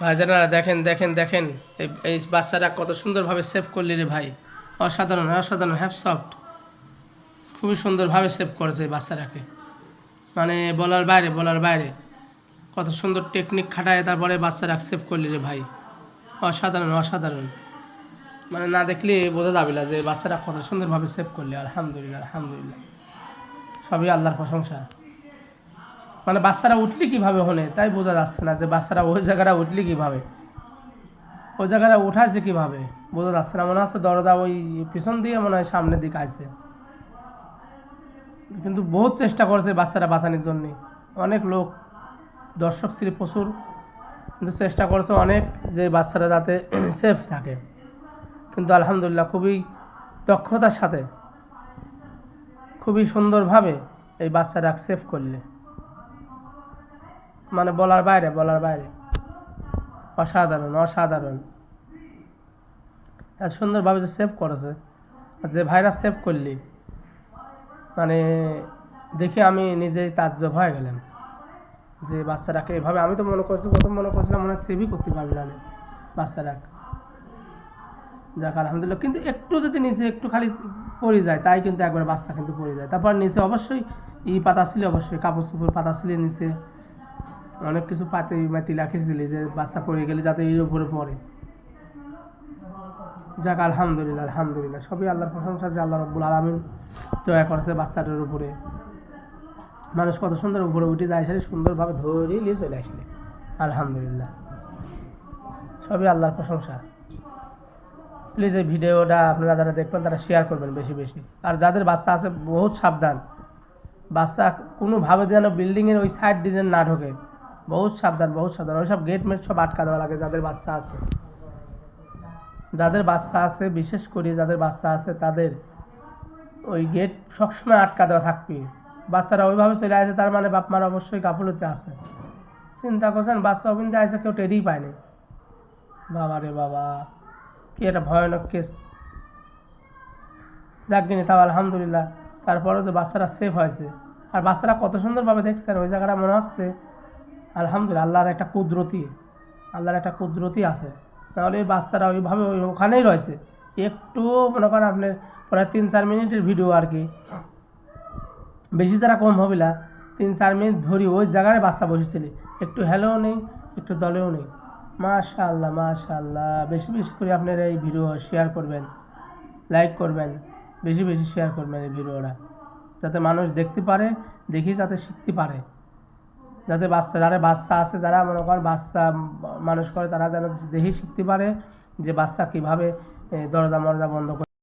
ভাইজানা দেখেন দেখেন দেখেন, এই বাচ্চাটা কত সুন্দরভাবে সেভ করলি রে ভাই। অসাধারণ অসাধারণ হ্যাপ সফট খুবই সুন্দরভাবে সেভ করেছে এই মানে বলার বাইরে বলার বাইরে। কত সুন্দর টেকনিক খাটায় তারপরে বাচ্চারা সেভ করলি রে ভাই। অসাধারণ অসাধারণ। মানে না দেখলে বোঝা যাবে না যে বাচ্চারা কত সুন্দরভাবে সেভ করলি। আলহামদুলিল্লাহ আলহামদুলিল্লাহ। সবই আল্লাহর প্রশংসা। মানে বাচ্চারা উঠলি কীভাবে হনে? তাই বোঝা যাচ্ছে না যে বাচ্চারা ওই জায়গাটা উঠলি কীভাবে। ওই জায়গাটা উঠাইছে কীভাবে? বোঝা যাচ্ছে না। মনে হচ্ছে দরজা ওই পিছন দিয়ে মনে হয় সামনের দিকে আছে কিন্তু বহুত চেষ্টা করেছে বাচ্চারা বাঁচানোর জন্যে। অনেক লোক, দর্শক ছিল প্রচুর। কিন্তু চেষ্টা করেছে অনেক যে বাচ্চারা যাতে সেফ থাকে। কিন্তু আলহামদুলিল্লাহ খুবই দক্ষতার সাথে, খুবই সুন্দরভাবে এই বাচ্চারা সেভ করলে। মানে বলার বাইরে বলার বাইরে। অসাধারণ অসাধারণ। এত সুন্দরভাবে যে সেভ করেছে যে ভাইরাস সেভ করলি মানে দেখে আমি নিজেই তাজ্জব হয়ে গেলাম। যে বাচ্চাটাকে এভাবে, আমি তো মনে করছি, প্রথম মনে করছিলাম মনে হয় সেভই করতে পারবে না বাচ্চাটাকে যাক, আলহামদুলিল্লাহ। কিন্তু একটু যদি নিচে একটু খালি পড়ে যায়, তাই কিন্তু একবার বাচ্চা কিন্তু পড়ে যায়। তারপর নিচে অবশ্যই ই পাতা ছিল, অবশ্যই কাপড় চোপড় পাতা ছিল নিচে। অনেক কিছু পাতি মাতি রাখেছিলি যে বাচ্চা পড়ে গেলে যাতে এর উপরে পড়ে। যাক, আলহামদুলিল্লাহ আলহামদুলিল্লাহ। সবই আল্লাহর প্রশংসা যে আল্লাহ রব্বুল আলমিন দয়া করেছে বাচ্চাটার উপরে। মানুষ কত সুন্দর উপরে উঠে যায়, সেটা সুন্দরভাবে ধরে নিয়ে চলে আসলে আলহামদুলিল্লাহ। সবই আল্লাহর প্রশংসা। প্লিজ এই ভিডিওটা আপনারা যারা দেখবেন, তারা শেয়ার করবেন বেশি বেশি। আর যাদের বাচ্চা আছে, বহুত সাবধান। বাচ্চা কোনোভাবে যেন বিল্ডিংয়ের ওই সাইড দিয়ে না ঢোকে। বহুত সাবধান বহুত সাবধান। ওই সব গেট মেট সব আটকা দেওয়া লাগে, যাদের বাচ্চা আছে। যাদের বাচ্চা আছে, বিশেষ করে যাদের বাচ্চা আছে, তাদের ওই গেট সবসময় আটকা দেওয়া থাকবে। বাচ্চারা ওইভাবে চলে আসে, তার মানে বাপ মার অবশ্যই গাফলতে আছে। চিন্তা করছেন, বাচ্চা অবিন্দে আসে, কেউ টেরই পায়নি বাবা রে বাবা, কি একটা ভয়ানক কেস যাক গিনি, তাও আলহামদুলিল্লাহ। তারপরেও যে বাচ্চারা সেফ হয়েছে। আর বাচ্চারা কত সুন্দরভাবে দেখছেন, ওই জায়গাটা মনে হচ্ছে আলহামদুলিল্লাহ, আল্লাহর একটা কুদরতি, আল্লাহর একটা কুদরতি আছে। তাহলে ওই বাচ্চারা ওইভাবে ওই ওখানেই রয়েছে। একটু মনে করেন আপনার প্রায় তিন চার মিনিটের ভিডিও আর কি। বেশি যারা কম হবে না, তিন চার মিনিট ধরি ওই জায়গায় বাচ্চা বসেছিলি। একটু হ্যালোও নেই, একটু দলেও নেই। মাশাআল্লাহ মাশাআল্লাহ। বেশি বেশি করে আপনারা এই ভিডিও শেয়ার করবেন লাইক করবেন, বেশি বেশি শেয়ার করবেন এই ভিডিওটা। যাতে মানুষ দেখতে পারে, দেখি যাতে শিখতে পারে। যাতে বাচ্চা, যারা বাচ্চা আছে, যারা মনে কর বাচ্চা মানুষ করে, তারা যেন দেখে শিখতে পারে যে বাচ্চা কীভাবে দরজা মরজা বন্ধ করে